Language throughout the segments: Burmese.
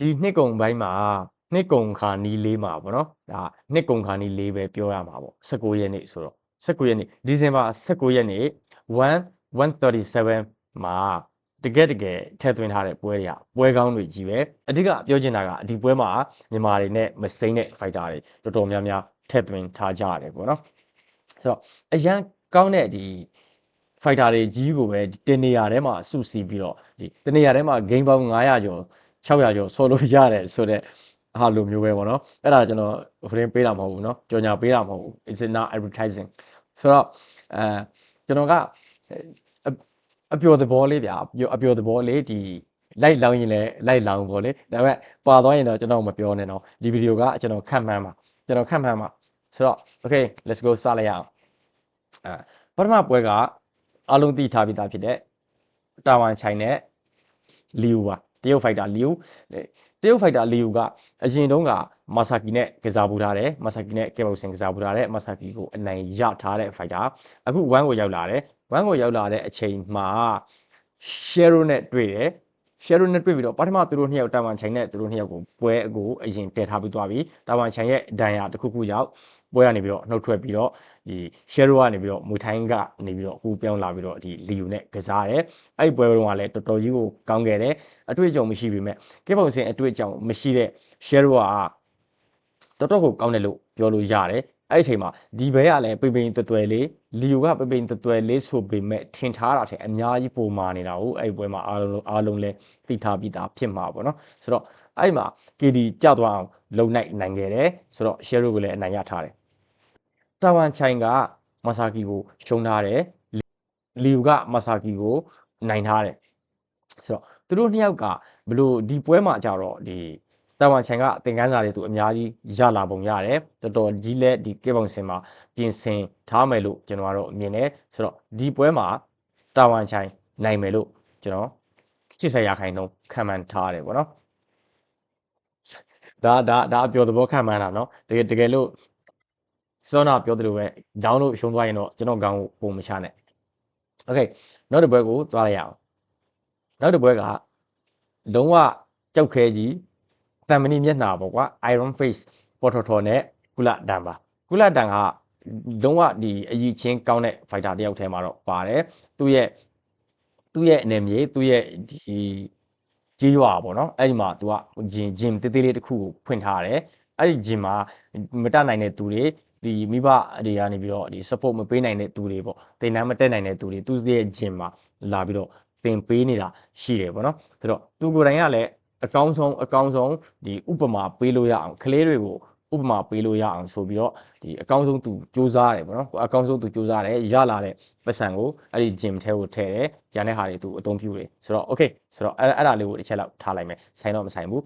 ဒီနှစ်ကုံပိုင်းမှာနှစ်ကုံခါနီးလေးမှာပေါ့နော်ဒါနှစ်ကုံခါနီးလေးပဲပြောရမှာပေါ့19ရက်နေ့ဆိုတော့19ရက်နေ့ဒီဇင်ဘာ19ရက်နေ့1 137မှာတကယ်တကယ်ထည့်သွင်းထားတဲ့ပွဲတွေကပွဲကောင်းတွေကြီးပဲအဓိကပြောချင်တာကဒီပွဲမှာမြန်မာတွေနဲ့မစိမ့်တဲ့ fighter တွေတော်တော်များများထည့်သွင်းထားကြရတယ်ပေါ့နော်ဆိုတော့အရန်ကောင်းတဲ့ဒီ fighter တွေကြီးကိုပဲတင်နေရာထဲမှာစုစည်းပြီးတော့ဒီတနေရာထဲမှာ game ပေါင်း900ကျော် 600ကျော်ဆော်လို့ရတယ်ဆိုတော့ဟာလိုမျိုးပဲပေါ့နော်အဲ့ဒါကျွန်တော်ဟိုရင်ပေးတာမဟုတ်ဘူးเนาะကြော်ညာပေးတာမဟုတ်ဘူး it's not advertising ဆိုတော့အဲကျွန်တော်ကအအပျော်သဘောလေးဗျာအပျော်သဘောလေးဒီလိုက်လောင်းရင်လည်းလိုက်လောင်းပေါ့လေဒါပေမဲ့ပါသွားရင်တော့ကျွန်တော်မပြောနဲ့တော့ဒီဗီဒီယိုကကျွန်တော်ခန့်မှန်းပါကျွန်တော်ခန့်မှန်းပါဆိုတော့ okay let's go စလိုက်ရအောင်အဲပထမပွဲကအလုံးသိထားပြီးသားဖြစ်တဲ့တာဝန်ချိုင်နဲ့လီယူပါ တရုတ်ဖိုက်တာလီယူတရုတ်ဖိုက်တာလီယူကအရင်တုန်းကမာဆာကီနဲ့ကစားပူထားတယ်မာဆာကီနဲ့ကက်ဘောက်ဆင်ကစားပူထားတယ်မာဆာကီကိုအနိုင်ရထားတဲ့ဖိုက်တာအခု1ကိုရောက်လာတယ်1ကိုရောက်လာတဲ့အချိန်မှာရှယ်ရိုနဲ့တွေ့တယ် ရှယ်ရိုနဲ့တွေ့ပြီးတော့ပထမသူတို့နှစ်ယောက်တာဝန်ချိုင်နဲ့သူတို့နှစ်ယောက်ကိုပွဲအကိုအရင်တည်ထားပြီးသွားပြီတာဝန်ချိုင်ရဲ့ဒဏ်ရာတစ်ခုခုကြောင့်ပွဲကနေပြီးတော့နှုတ်ထွက်ပြီးတော့ဒီရှယ်ရိုကနေပြီးတော့မူထိုင်းကနေပြီးတော့အခုပြောင်းလာပြီးတော့ဒီလီယူနဲ့ကစားတယ်အဲ့ဒီပွဲတုန်းကလည်းတော်တော်ကြီးကိုကောင်းခဲ့တယ်အတွေ့အကြုံမရှိပေမဲ့ကေပုံစင်အတွေ့အကြုံမရှိတဲ့ရှယ်ရိုကတော်တော်ကိုကောင်းတယ်လို့ပြောလို့ရတယ် အဲ့ဒီအချိန်မှာဒီဘဲကလည်းပိပိန်တွယ်တွယ်လေးလီယိုကပိပိန်တွယ်တွယ်လေးဆိုပေမဲ့ထင်ထားတာထက်အများကြီးပုံမာနေတာကိုအဲ့ဒီပွဲမှာအားလုံးအားလုံးလဲသိထားပြီးသားဖြစ်မှာပေါ့နော်ဆိုတော့အဲ့မှာ KD ကြောက်သွားအောင်လုံနိုင်နိုင်ခဲ့တယ်ဆိုတော့ share ကိုလည်းအနိုင်ရထားတယ်တာဝန်ချိုင်ကမဆာကီကိုရှုံးထားတယ်လီယိုကမဆာကီကိုနိုင်ထားတယ်ဆိုတော့သူတို့နှစ်ယောက်ကဘလို့ဒီပွဲမှာကြတော့ဒီ တာဝန်ချိုင်ကသင်ခန်းစာတွေသူအများကြီးရလာပုံရတယ်တော်တော်ကြီးလက်ဒီကေဘုံစင်မှာပြင်ဆင်ထားမယ်လို့ကျွန်တော်ကတော့မြင်တယ်ဆိုတော့ဒီပွဲမှာတာဝန်ချိုင်နိုင်မယ်လို့ကျွန်တော်80ရာခိုင်နှုန်းခံမှန်းထားတယ်ပေါ့နော်ဒါဒါဒါအပြောသဘောခံမှန်းတာနော်တကယ်တကယ်လို့စောနာပြောသလိုပဲ down လို့ရှုံးသွားရင်တော့ကျွန်တော်ကောင်ကိုပုံမချနဲ့ okay နောက်တစ်ပွဲကိုသွားလိုက်ရအောင်နောက်တစ်ပွဲကလုံးဝကြောက်ခဲကြီး တန်မဏိမျက်နှာပေါ့ကွာ Iron Face ပေါ်ထော်ထော်နဲ့ကုလဒန်ပါကုလဒန်ကလုံးဝဒီအကြီးချင်းကောင်းတဲ့ fighter တယောက်ထဲမှာတော့ပါတယ်သူ့ရဲ့သူ့ရဲ့အနေမြေသူ့ရဲ့ဒီကြီးရွာပေါ့နော်အဲ့ဒီမှာ तू ကဂျင်ဂျင်တေးသေးလေးတစ်ခုကိုဖွင့်ထားတယ်အဲ့ဒီဂျင်မှာမတတ်နိုင်တဲ့သူတွေဒီမိဘတွေကနေပြီးတော့ဒီ support မပေးနိုင်တဲ့သူတွေပေါ့တင်တန်းမတက်နိုင်တဲ့သူတွေသူ့ရဲ့ဂျင်မှာလာပြီးတော့သင်ပေးနေတာရှိတယ်ပေါ့နော်ဆိုတော့သူကိုယ်တိုင်ကလည်း အကောင်းဆုံးအကောင်းဆုံးဒီဥပမာပေးလို့ရအောင်ကလေးတွေကိုဥပမာပေးလို့ရအောင်ဆိုပြီးတော့ဒီအကောင်းဆုံးသူစူးစမ်းတယ်ပေါ့နော်အကောင်းဆုံးသူစူးစမ်းတယ်ရလာတဲ့ပတ်စံကိုအဲ့ဒီ gym ထဲကိုထည့်တယ်ရတဲ့ဟာတွေသူအသုံးပြုတယ်ဆိုတော့ okay ဆိုတော့အဲ့အဲ့ဒါလေးကိုတစ်ချက်လောက်ထားလိုက်မယ်ဆိုင်တော့မဆိုင်ဘူး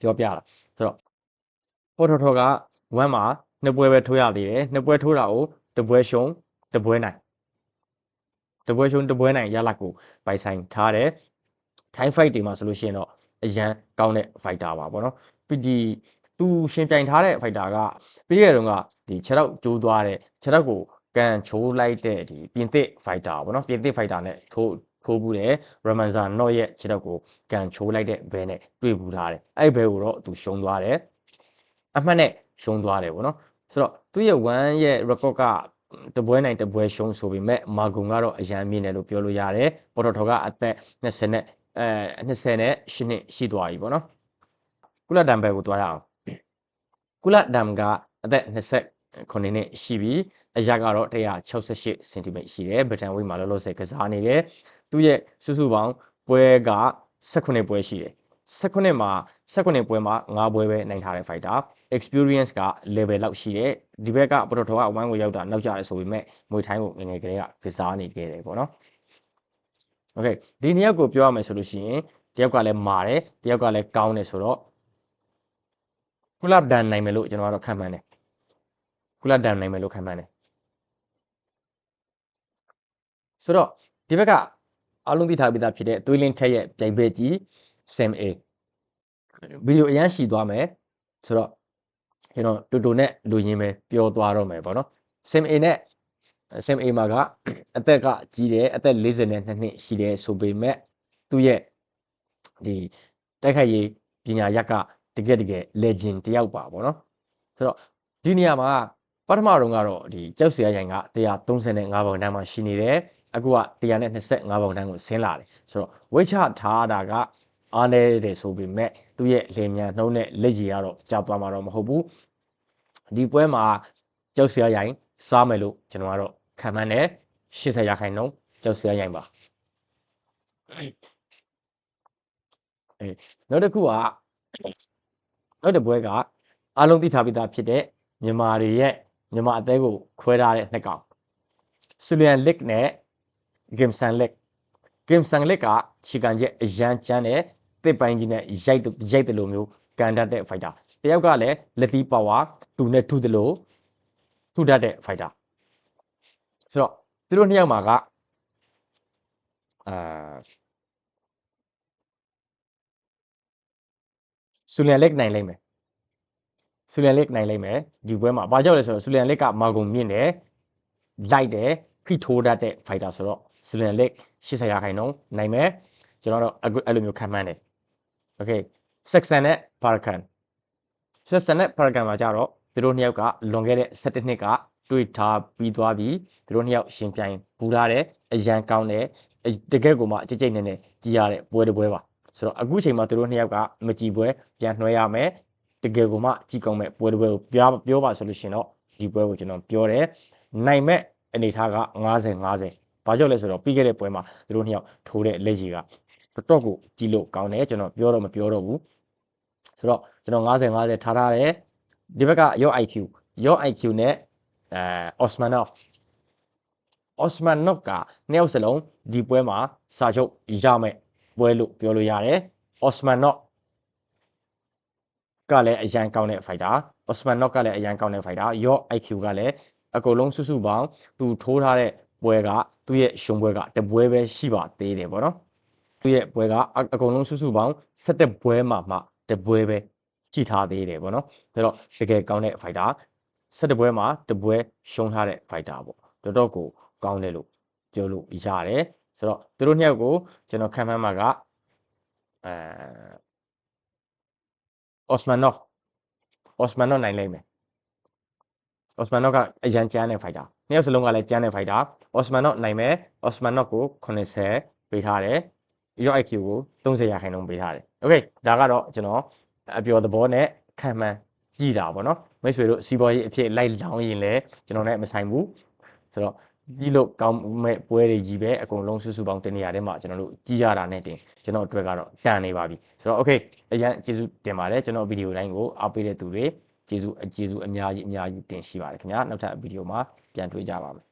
ပြောပြတာဆိုတော့ပေါ်ထော်ထော်က1မှာနှစ်ပွဲပဲထိုးရသေးတယ်နှစ်ပွဲထိုးတာကိုတပွဲရှုံးတပွဲနိုင်တပွဲရှုံးတပွဲနိုင်ရလာကိုပိုင်ဆိုင်ထားတယ် time fight တွေမှာဆိုလို့ရှိရင်တော့ အရန်ကောင်းတဲ့ fighter ပါပေါ့နော်ပြီးဒီသူရှင်ပြိုင်ထားတဲ့ fighter ကပြီးခဲ့တုန်းကဒီခြေထောက်ကျိုးသွားတဲ့ခြေထောက်ကိုကန်ချိုးလိုက်တဲ့ဒီပြင်သစ် fighter ပေါ့နော်ပြင်သစ် fighter နဲ့ထိုးထိုးဘူးတယ်ရမန်ဇာနော့ရဲ့ခြေထောက်ကိုကန်ချိုးလိုက်တဲ့ဘဲနဲ့တွေ့ဘူးထားတယ်အဲ့ဘဲကိုတော့သူရှုံးသွားတယ်အမှတ်နဲ့ရှုံးသွားတယ်ပေါ့နော်ဆိုတော့သူ့ရဲ့1ရဲ့ record ကတပွဲနိုင်တပွဲရှုံးဆိုပေမဲ့မာဂုံကတော့အရန်မြင့်တယ်လို့ပြောလို့ရတယ်ပေါ်တော်တော်ကအသက်20နဲ့ အဲ20နဲ့8နှစ်ရှိသွားပြီပေါ့နော်ကုလဒမ်ဘဲကိုတွားရအောင်ကုလဒမ်ကအသက်29နှစ်ရှိပြီအရာကတော့168စင်တီမီတာရှိတယ်ဗတန်ဝိတ်မှာလောလောဆယ်ကစားနေတယ်သူ့ရဲ့စုစုပေါင်းပွဲက18ပွဲရှိတယ်18မှာ18ပွဲမှာ9ပွဲပဲနိုင်ထားတဲ့ fighter experience က level လောက်ရှိတယ်ဒီဘက်ကပရိုထောကဝိုင်းကိုရောက်တာနောက်ကျတယ်ဆိုပေမဲ့မွေထိုင်းကိုငငယ်ကလေးကကစားနေခဲ့တယ်ပေါ့နော် โอเคဒီနှစ်ယောက်ကိုပြောရမယ်ဆိုလို့ရှိရင်တယောက်ကလည်းမာတယ်တယောက်ကလည်းကောင်းတယ်ဆိုတော့ကုလပ်ဒန်နိုင်မယ်လို့ကျွန်တော်ကတော့ခံမှန်းတယ်ကုလပ်ဒန်နိုင်မယ်လို့ခံမှန်းတယ်ဆိုတော့ဒီဘက်ကအလုံးသိထားပြီးသားဖြစ်တဲ့သွေးလင်းထက်ရဲ့ပြိုင်ဘက်ကြီး Sam A ဗီဒီယိုအရန်ရှည်သွားမယ်ဆိုတော့ကျွန်တော်တူတူနဲ့လူရင်းပဲပြောသွားတော့မယ်ပေါ့နော် Sam A နဲ့ Sam A မှာကအသက်ကကြီးတယ်အသက်42နှစ်ရှိတယ်ဆိုပေမဲ့သူ့ရဲ့ဒီတိုက်ခိုက်ရေးပပညာရက်ကတကယ်တကယ် legend တယောက်ပါဗောနော်ဆိုတော့ဒီနေရာမှာပထမတော့ကတော့ဒီကြောက်စရာရိုင်က135ပေါင်တန်းမှာရှိနေတယ်အခုက125ပေါင်တန်းကိုဆင်းလာတယ်ဆိုတော့ဝိတ်ချထားတာကအားနေတယ်ဆိုပေမဲ့သူ့ရဲ့လေမြန်နှုံးနဲ့လက်ရည်ကတော့ကြာသွားမှာတော့မဟုတ်ဘူးဒီပွဲမှာကြောက်စရာရိုင် စားမယ်လို့ကျွန်တော်ကတော့ခံမှန်းတယ်80ရာခိုင်နှုန်းကြောက်စရာရိုင်ပါအေးနောက်တစ်ခုကနောက်တစ်ပွဲကအားလုံးသိထားပြီးသားဖြစ်တဲ့မြန်မာတွေရဲ့မြန်မာအသေးကိုခွဲထားတဲ့နှစ်ကောင်ဆူလီယန်လစ်နဲ့ဂင်ဆန်လစ်ဂင်ဆန်လစ်ကချီကန်ချက်အရန်ကျန်းတဲ့တစ်ပိုင်းကြီးနဲ့ရိုက်ရိုက်တယ်လို့မျိုးကန်တတ်တဲ့ fighter တယောက်ကလည်းလက်သီးပါဝါတူနဲ့ထုတယ်လို့ ထုတတ်တဲ့ fighter ဆိုတော့သူတို့နှစ်ယောက်မှာကအာဆူလီယန်လက်နိုင်လိမ့်မယ်ဆူလီယန်လက်နိုင်လိမ့်မယ်ဒီပွဲမှာဘာကြောင့်လဲဆိုတော့ဆူလီယန်လက်ကမာဂုံမြင့်တယ်လိုက်တယ်ဖိထိုးတတ်တဲ့ fighter ဆိုတော့ဆူလီယန်လက်80ရာခိုင်နှုန်းနိုင်မယ်ကျွန်တော်တို့အဲ့လိုမျိုးခံမှန်းတယ် okay ဆက်ဆန်နဲ့ပါရကန်ဆက်ဆန်နဲ့ပါရကန်မှာကြတော့ သူတို့နှစ်ယောက်ကလွန်ခဲ့တဲ့17နှစ်ကတွေ့ထားပြီးသွားပြီးသူတို့နှစ်ယောက်ရှင်ပြိုင်ပူလာတဲ့အရန်ကောင်းတဲ့တကယ်ကိုမှကြိတ်ကြိတ်နဲ့နဲ့ကြည်ရတဲ့ပွဲတစ်ပွဲပါဆိုတော့အခုချိန်မှာသူတို့နှစ်ယောက်ကမကြည်ပွဲပြန်နှွှဲရမယ်တကယ်ကိုမှကြည်ကောင်းမဲ့ပွဲတစ်ပွဲကိုပြောပြောပါဆိုလို့ရှင်တော့ဒီပွဲကိုကျွန်တော်ပြောတယ်နိုင်မဲ့အနေထားက90 50ဘာကြောင့်လဲဆိုတော့ပြီးခဲ့တဲ့ပွဲမှာသူတို့နှစ်ယောက်ထိုးတဲ့လက်ကြီးကတော်တော်ကိုကြည်လို့ကောင်းတယ်ကျွန်တော်ပြောတော့မပြောတော့ဘူးဆိုတော့ကျွန်တော်90 50ထားထားတယ် ဒီဘက်ကရော့ IQ ရော့ IQ နဲ့အဲ Osmanov Osmanov ကနှစ်ယောက်စလုံးဒီပွဲမှာစာချုပ်ရမယ်ပွဲလို့ပြောလို့ရတယ် Osmanov ကလည်းအရန်ကောင်းတဲ့ fighter Osmanov ကလည်းအရန်ကောင်းတဲ့ fighter ရော့ IQ ကလည်းအကုန်လုံးစုစုပေါင်းသူထိုးထားတဲ့ပွဲကသူ့ရဲ့ရှုံးပွဲကတပွဲပဲရှိပါသေးတယ်ပေါ့နော်သူ့ရဲ့ပွဲကအကုန်လုံးစုစုပေါင်း17ပွဲမှာမှတပွဲပဲ ကြည့်ထားသေးတယ်ပေါ့နော်ဒါတော့တကယ်ကောင်းတဲ့ fighter 17ပွဲမှာတပွဲရှုံးထားတဲ့ fighter ပေါ့တော်တော်ကိုကောင်းတယ်လို့ပြောလို့ရတယ်ဆိုတော့သူတို့နှစ်ယောက်ကိုကျွန်တော်ခံမှန်းမှာကအဲအော့စမန်နော့အော့စမန်နော့နိုင်လိမ့်မယ်အော့စမန်နော့ကအရန်ကြမ်းတဲ့ fighter နှစ်ယောက်စလုံးကလည်းကြမ်းတဲ့ fighter အော့စမန်နော့နိုင်မယ်အော့စမန်နော့ကို80ပေးထားတယ် your IQ ကို30ရာခိုင်နှုန်းပေးထားတယ်။ Okay ဒါကတော့ကျွန်တော် အပျော်သဘောနဲ့ခံမှန်းကြည့်တာပေါ့နော်မိတ်ဆွေတို့စီးပွားရေးအဖြစ်လိုက်လောင်းရင်လည်းကျွန်တော်နဲ့မဆိုင်ဘူးဆိုတော့ကြီးလို့ကောင်းမဲ့ပွဲတွေကြီးပဲအကုန်လုံးစုစုပေါင်းတင်နေရတဲ့မှာကျွန်တော်တို့ကြီးရတာနဲ့တင်ကျွန်တော်အတွက်ကတော့တန်နေပါပြီဆိုတော့ okay အရင်ကျေးဇူးတင်ပါတယ်ကျွန်တော်ဗီဒီယိုတိုင်းကိုအားပေးတဲ့သူတွေကျေးဇူးအကျေးဇူးအများကြီးအများကြီးတင်ရှိပါတယ်ခင်ဗျာနောက်ထပ်ဗီဒီယိုမှာပြန်တွေ့ကြပါမယ်